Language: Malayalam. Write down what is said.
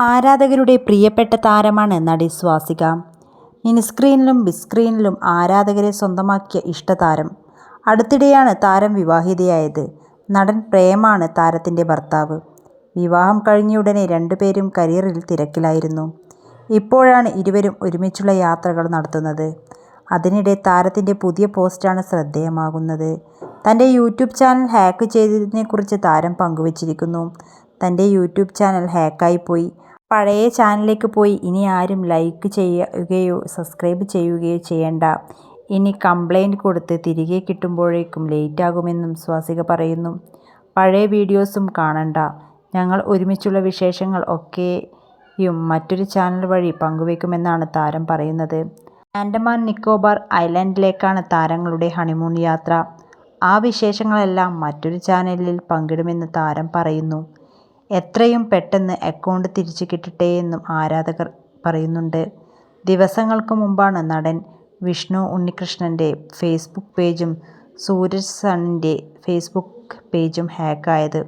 ആരാധകരുടെ പ്രിയപ്പെട്ട താരമാണ് നടി സ്വാസിക. മിനിസ്ക്രീനിലും ബിസ്ക്രീനിലും ആരാധകരെ സ്വന്തമാക്കിയ ഇഷ്ടതാരം. അടുത്തിടെയാണ് താരം വിവാഹിതയായത്. നടൻ പ്രേമാണ് താരത്തിന്റെ ഭർത്താവ്. വിവാഹം കഴിഞ്ഞയുടനെ രണ്ടുപേരും കരിയറിൽ തിരക്കിലായിരുന്നു. ഇപ്പോഴാണ് ഇരുവരും ഒരുമിച്ചുള്ള യാത്രകൾ നടത്തുന്നത്. അതിനിടെ താരത്തിന്റെ പുതിയ പോസ്റ്റാണ് ശ്രദ്ധേയമാകുന്നത്. തന്റെ യൂട്യൂബ് ചാനൽ ഹാക്ക് ചെയ്തതിനെക്കുറിച്ച് താരം പങ്കുവച്ചിരിക്കുന്നു. തന്റെ യൂട്യൂബ് ചാനൽ ഹാക്കായിപ്പോയി പഴയ ചാനലിലേക്ക് പോയി. ഇനി ആരും ലൈക്ക് ചെയ്യുകയോ സബ്സ്ക്രൈബ് ചെയ്യുകയോ ചെയ്യേണ്ട. ഇനി കംപ്ലൈന്റ് കൊടുത്ത് തിരികെ കിട്ടുമ്പോഴേക്കും ലേറ്റാകുമെന്നും സ്വാസിക പറയുന്നു. പഴയ വീഡിയോസും കാണണ്ട. ഞങ്ങൾ ഒരുമിച്ചുള്ള വിശേഷങ്ങൾ ഒക്കെയും മറ്റൊരു ചാനൽ വഴി പങ്കുവെക്കുമെന്നാണ് താരം പറയുന്നത്. ആൻഡമാൻ നിക്കോബാർ ഐലൻഡിലേക്കാണ് താരങ്ങളുടെ ഹണിമൂൺ യാത്ര. ആ വിശേഷങ്ങളെല്ലാം മറ്റൊരു ചാനലിൽ പങ്കിടുമെന്ന് താരം പറയുന്നു. എത്രയും പെട്ടെന്ന് അക്കൗണ്ട് തിരിച്ചു കിട്ടട്ടെയെന്നും ആരാധകർ പറയുന്നുണ്ട്. ദിവസങ്ങൾക്ക് മുമ്പാണ് നടൻ വിഷ്ണു ഉണ്ണികൃഷ്ണന്റെ ഫേസ്ബുക്ക് പേജും സൂരജ് സണ്ണിന്റെ ഫേസ്ബുക്ക് പേജും ഹാക്കായത്.